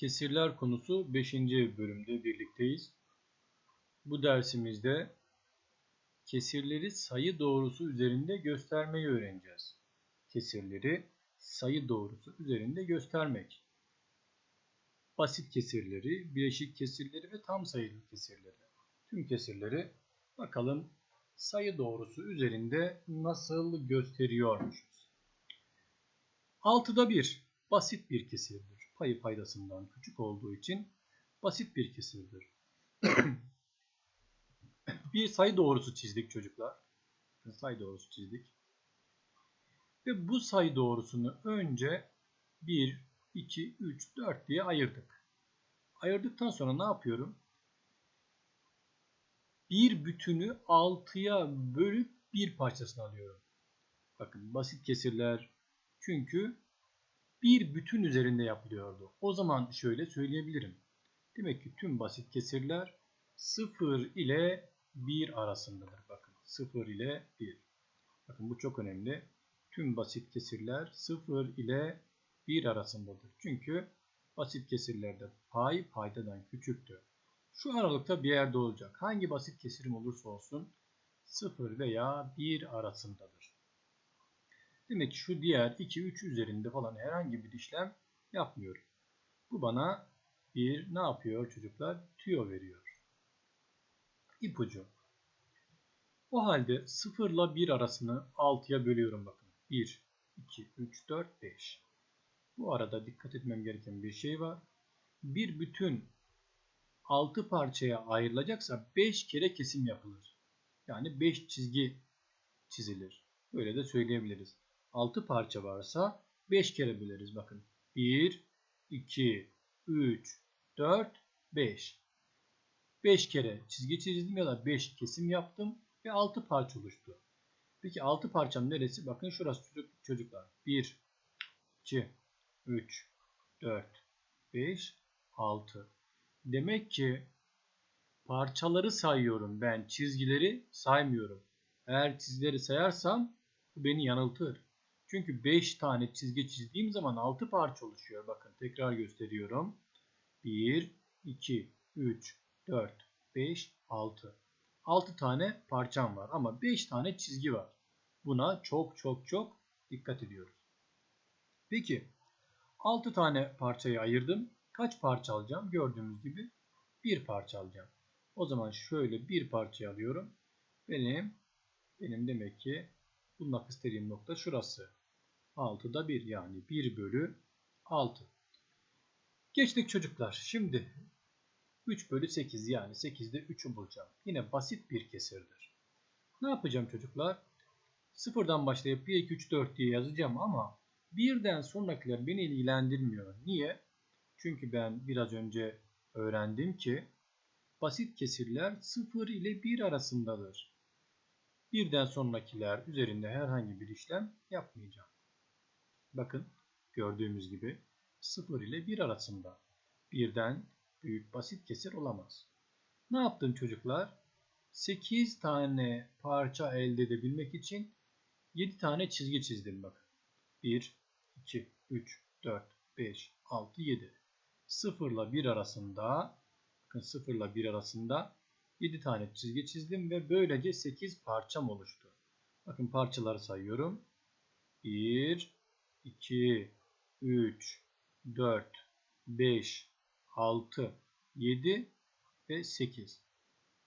Kesirler konusu 5. bölümde birlikteyiz. Bu dersimizde kesirleri sayı doğrusu üzerinde göstermeyi öğreneceğiz. Kesirleri sayı doğrusu üzerinde göstermek. Basit kesirleri, bileşik kesirleri ve tam sayılı kesirleri. Tüm kesirleri bakalım sayı doğrusu üzerinde nasıl gösteriyormuşuz. 6'da 1 basit bir kesirdir. Payı paydasından küçük olduğu için basit bir kesirdir. bir sayı doğrusu çizdik çocuklar. Sayı doğrusu çizdik. Ve bu sayı doğrusunu önce 1, 2, 3, 4 diye ayırdık. Ayırdıktan sonra ne yapıyorum? Bir bütünü 6'ya bölüp bir parçasını alıyorum. Bakın basit kesirler çünkü bir bütün üzerinde yapılıyordu. O zaman şöyle söyleyebilirim. Demek ki tüm basit kesirler 0 ile 1 arasındadır. Bakın 0 ile 1. Bakın bu çok önemli. Tüm basit kesirler 0 ile 1 arasındadır. Çünkü basit kesirlerde pay paydadan küçüktür. Şu aralıkta bir yerde olacak. Hangi basit kesirim olursa olsun 0 veya 1 arasındadır. Demek ki şu diğer 2, 3 üzerinde falan herhangi bir işlem yapmıyorum. Bu bana bir ne yapıyor çocuklar? Tüyo veriyor. İpucu. O halde 0 ile 1 arasını 6'ya bölüyorum bakın. 1, 2, 3, 4, 5. Bu arada dikkat etmem gereken bir şey var. Bir bütün 6 parçaya ayrılacaksa 5 kere kesim yapılır. Yani 5 çizgi çizilir. Böyle de söyleyebiliriz. 6 parça varsa 5 kere böleriz. Bakın 1, 2, 3, 4, 5. 5 kere çizgi çizdim ya da 5 kesim yaptım ve 6 parça oluştu. Peki 6 parçam neresi? Bakın şurası çocuklar. 1, 2, 3, 4, 5, 6. Demek ki parçaları sayıyorum ben çizgileri saymıyorum. Eğer çizgileri sayarsam bu beni yanıltır. Çünkü 5 tane çizgi çizdiğim zaman 6 parça oluşuyor. Bakın tekrar gösteriyorum. 1, 2, 3, 4, 5, 6. 6 tane parçam var ama 5 tane çizgi var. Buna çok çok çok dikkat ediyoruz. Peki 6 tane parçayı ayırdım. Kaç parça alacağım? Gördüğümüz gibi bir parça alacağım. O zaman şöyle bir parça alıyorum. Benim benim demek ki bulmak istediğim nokta şurası. 6'da 1 yani 1 bölü 6. Geçtik çocuklar. Şimdi 3 bölü 8 yani 8'de 3'ü bulacağım. Yine basit bir kesirdir. Ne yapacağım çocuklar? Sıfırdan başlayıp 1, 2, 3, 4 diye yazacağım ama birden sonrakiler beni ilgilendirmiyor. Niye? Çünkü ben biraz önce öğrendim ki basit kesirler 0 ile 1 arasındadır. Birden sonrakiler üzerinde herhangi bir işlem yapmayacağım. Bakın gördüğümüz gibi 0 ile 1 arasında. Birden büyük basit kesir olamaz. Ne yaptım çocuklar? 8 tane parça elde edebilmek için 7 tane çizgi çizdim bakın. 1, 2, 3, 4, 5, 6, 7. 0 ile 1 arasında bakın 0 ile 1 arasında 7 tane çizgi çizdim ve böylece 8 parçam oluştu. Bakın parçaları sayıyorum. 1, 2, 3, 4, 5, 6, 7 ve 8.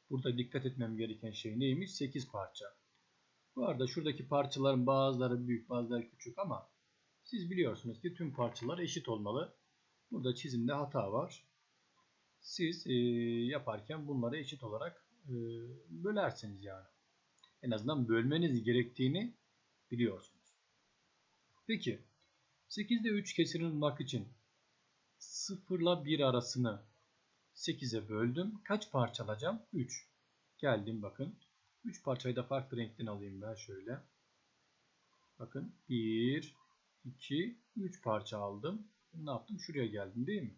Burada dikkat etmem gereken şey neymiş? 8 parça. Bu arada şuradaki parçaların bazıları büyük bazıları küçük ama siz biliyorsunuz ki tüm parçalar eşit olmalı. Burada çizimde hata var. Siz e, yaparken bunları eşit olarak e, bölersiniz yani. En azından bölmeniz gerektiğini biliyorsunuz. Peki 8'de 3 kesirini bulmak için 0 ile 1 arasını 8'e böldüm. Kaç parça alacağım? 3. Geldim bakın. 3 parçayı da farklı renkten alayım ben şöyle. Bakın 1, 2, 3 parça aldım. Ne yaptım? Şuraya geldim değil mi?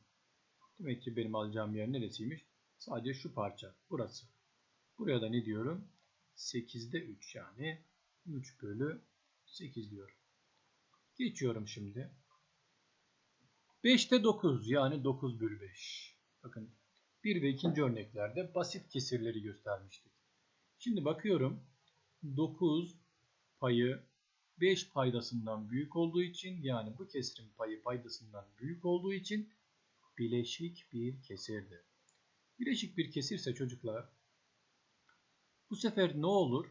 Demek ki benim alacağım yer neresiymiş? Sadece şu parça. Burası. Buraya da ne diyorum? 8'de 3 yani 3 bölü 8 diyorum. Geçiyorum şimdi. 5'te 9 yani 9 bölü 5. Bakın bir ve ikinci örneklerde basit kesirleri göstermiştik. Şimdi bakıyorum 9 payı 5 paydasından büyük olduğu için yani bu kesirin payı paydasından büyük olduğu için bileşik bir kesirdir. Bileşik bir kesirse çocuklar bu sefer ne olur?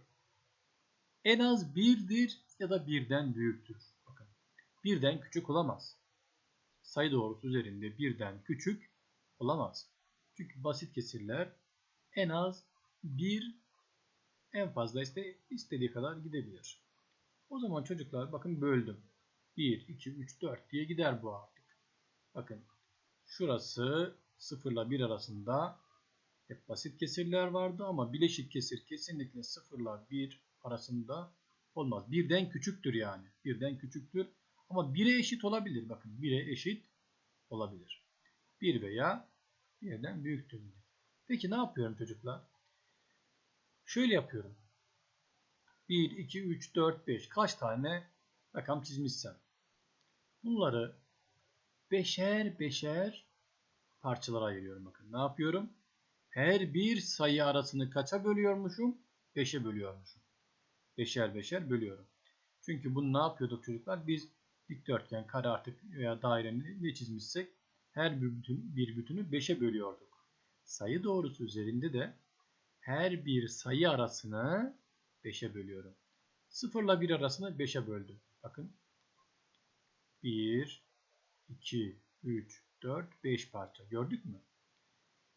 En az birdir ya da birden büyüktür. Birden küçük olamaz. Sayı doğrusu üzerinde birden küçük olamaz. Çünkü basit kesirler en az bir en fazla iste, istediği kadar gidebilir. O zaman çocuklar bakın böldüm. 1, 2, 3, 4 diye gider bu artık. Bakın şurası 0 ile 1 arasında hep basit kesirler vardı ama bileşik kesir kesinlikle 0 ile 1 arasında olmaz. Birden küçüktür yani. Birden küçüktür. Ama 1'e eşit olabilir. Bakın 1'e eşit olabilir. 1 veya 1'den büyüktür. Peki ne yapıyorum çocuklar? Şöyle yapıyorum. 1, 2, 3, 4, 5 kaç tane rakam çizmişsem. Bunları beşer beşer parçalara ayırıyorum. Bakın ne yapıyorum? Her bir sayı arasını kaça bölüyormuşum? 5'e bölüyormuşum. Beşer beşer bölüyorum. Çünkü bunu ne yapıyorduk çocuklar? Biz dikdörtgen, kare artık veya dairenin ne çizmişsek her bir, bütün, bir bütünü 5'e bölüyorduk. Sayı doğrusu üzerinde de her bir sayı arasını 5'e bölüyorum. 0 ile 1 arasını 5'e böldüm. Bakın. 1, 2, 3, 4, 5 parça. Gördük mü?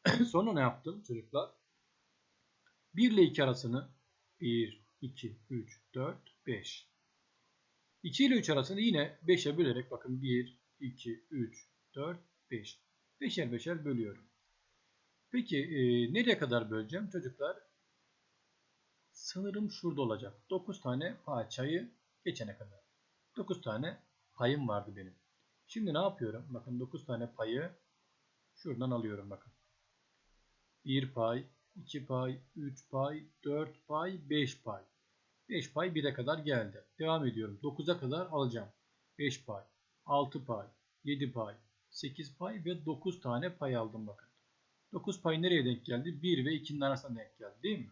Sonra ne yaptım çocuklar? 1 ile 2 arasını 1, 2, 3, 4, 5. 2 ile 3 arasını yine 5'e bölerek bakın 1, 2, 3, 4, 5. 5'er 5'er bölüyorum. Peki e, nereye kadar böleceğim çocuklar? Sınırım şurada olacak. 9 tane parçayı geçene kadar. 9 tane payım vardı benim. Şimdi ne yapıyorum? Bakın 9 tane payı şuradan alıyorum bakın. 1 pay, 2 pay, 3 pay, 4 pay, 5 pay. 5 pay 1'e kadar geldi. Devam ediyorum. 9'a kadar alacağım. 5 pay, 6 pay, 7 pay, 8 pay ve 9 tane pay aldım bakın. 9 pay nereye denk geldi? 1 ve 2'nin arasına denk geldi değil mi?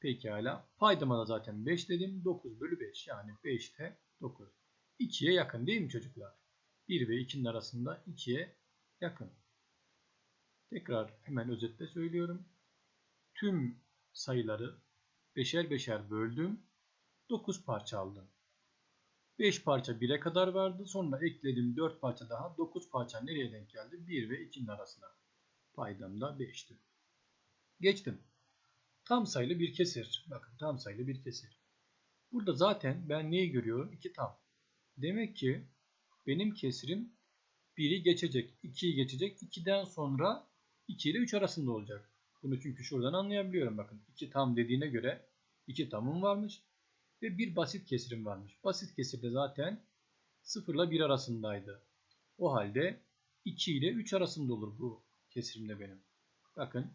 Pekala. Paydama da zaten 5 dedim. 9 bölü 5 yani 5'te 9. 2'ye yakın değil mi çocuklar? 1 ve 2'nin arasında 2'ye yakın. Tekrar hemen özetle söylüyorum. Tüm sayıları beşer beşer böldüm. 9 parça aldım. 5 parça 1'e kadar vardı. Sonra ekledim 4 parça daha. 9 parça nereye denk geldi? 1 ve 2'nin arasına. Paydam da 5'ti. Geçtim. Tam sayılı bir kesir. Bakın tam sayılı bir kesir. Burada zaten ben neyi görüyorum? 2 tam. Demek ki benim kesirim 1'i geçecek, 2'yi geçecek. 2'den sonra 2 ile 3 arasında olacak. Bunu çünkü şuradan anlayabiliyorum. Bakın 2 tam dediğine göre 2 tamım varmış. Ve bir basit kesirim varmış. Basit kesirde zaten 0 ile 1 arasındaydı. O halde 2 ile 3 arasında olur bu kesirimde benim. Bakın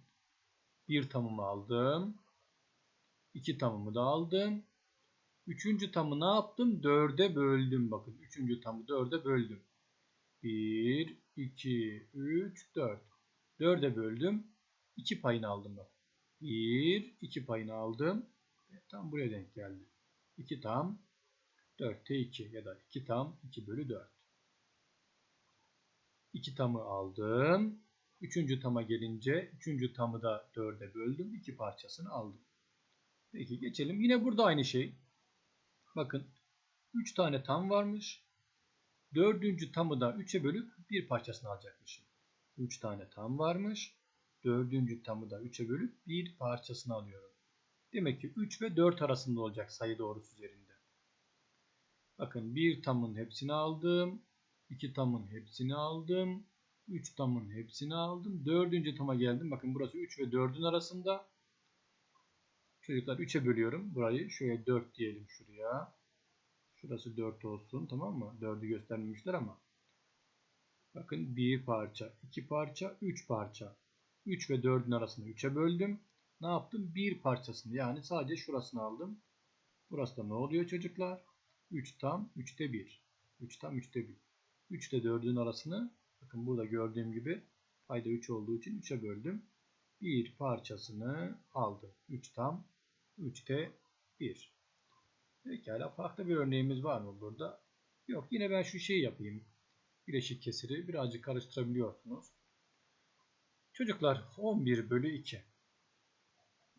bir tamımı aldım. iki tamımı da aldım. Üçüncü tamı ne yaptım? Dörde böldüm. Bakın üçüncü tamı dörde böldüm. Bir, iki, üç, dört. Dörde böldüm. İki payını aldım bak. Bir, iki payını aldım. Tam buraya denk geldi. 2 tam 4'te 2 ya da 2 tam 2 bölü 4. 2 tamı aldım. Üçüncü tama gelince üçüncü tamı da 4'e böldüm. 2 parçasını aldım. Peki geçelim. Yine burada aynı şey. Bakın 3 tane tam varmış. Dördüncü tamı da 3'e bölüp bir parçasını alacakmışım. 3 tane tam varmış. Dördüncü tamı da 3'e bölüp bir parçasını alıyorum. Demek ki 3 ve 4 arasında olacak sayı doğrusu üzerinde. Bakın bir tamın hepsini aldım. 2 tamın hepsini aldım. 3 tamın hepsini aldım. 4. tama geldim. Bakın burası 3 ve 4'ün arasında. Çocuklar 3'e bölüyorum. Burayı şöyle 4 diyelim şuraya. Şurası 4 olsun tamam mı? 4'ü göstermemişler ama. Bakın 1 parça, 2 parça, 3 parça. 3 ve 4'ün arasında 3'e böldüm ne yaptım? Bir parçasını yani sadece şurasını aldım. Burası da ne oluyor çocuklar? 3 tam 3'te 1. 3 tam 3'te 1. 3 ile 4'ün arasını bakın burada gördüğüm gibi payda 3 olduğu için 3'e böldüm. Bir parçasını aldım. 3 tam 3'te 1. Pekala farklı bir örneğimiz var mı burada? Yok yine ben şu şeyi yapayım. Bileşik kesiri birazcık karıştırabiliyorsunuz. Çocuklar 11 bölü 2.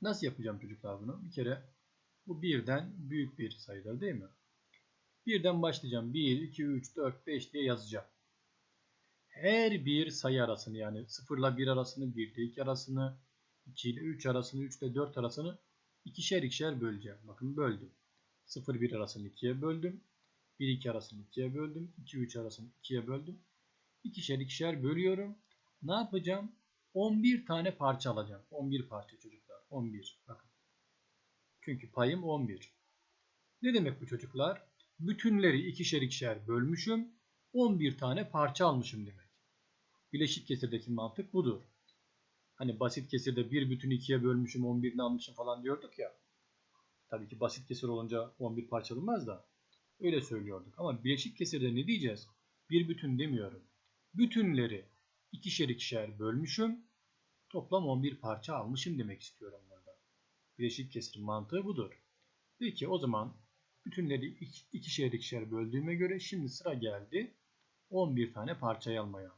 Nasıl yapacağım çocuklar bunu? Bir kere bu birden büyük bir sayıdır değil mi? Birden başlayacağım. 1, 2, 3, 4, 5 diye yazacağım. Her bir sayı arasını yani 0 ile 1 arasını, 1 ile 2 arasını, 2 ile 3 arasını, 3 ile 4 arasını ikişer ikişer böleceğim. Bakın böldüm. 0 1 arasını 2'ye böldüm. 1 2 arasını 2'ye böldüm. 2 3 arasını 2'ye böldüm. İkişer ikişer bölüyorum. Ne yapacağım? 11 tane parça alacağım. 11 parça çocuklar. 11. Bakın. Çünkü payım 11. Ne demek bu çocuklar? Bütünleri ikişer ikişer bölmüşüm. 11 tane parça almışım demek. Bileşik kesirdeki mantık budur. Hani basit kesirde bir bütün ikiye bölmüşüm 11'ini almışım falan diyorduk ya. Tabii ki basit kesir olunca 11 parça alınmaz da. Öyle söylüyorduk. Ama bileşik kesirde ne diyeceğiz? Bir bütün demiyorum. Bütünleri ikişer ikişer bölmüşüm. Toplam 11 parça almışım demek istiyorum burada. Bileşik kesir mantığı budur. Peki o zaman bütünleri ikişer ikişer böldüğüme göre şimdi sıra geldi 11 tane parçayı almaya.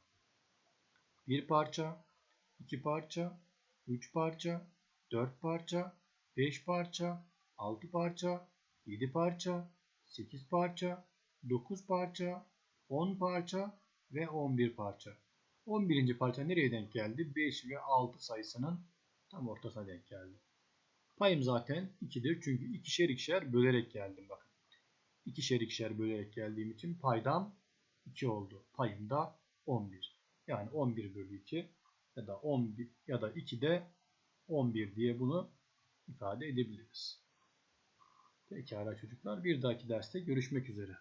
1 parça, 2 parça, 3 parça, 4 parça, 5 parça, 6 parça, 7 parça, 8 parça, 9 parça, 10 parça ve 11 parça. 11. parça nereye denk geldi? 5 ve 6 sayısının tam ortasına denk geldi. Payım zaten 2'dir çünkü ikişer ikişer bölerek geldim bakın. İkişer ikişer bölerek geldiğim için paydam 2 oldu. Payım da 11. Yani 11 bölü 2 ya da 11 ya da 2 de 11 diye bunu ifade edebiliriz. Pekala çocuklar bir dahaki derste görüşmek üzere.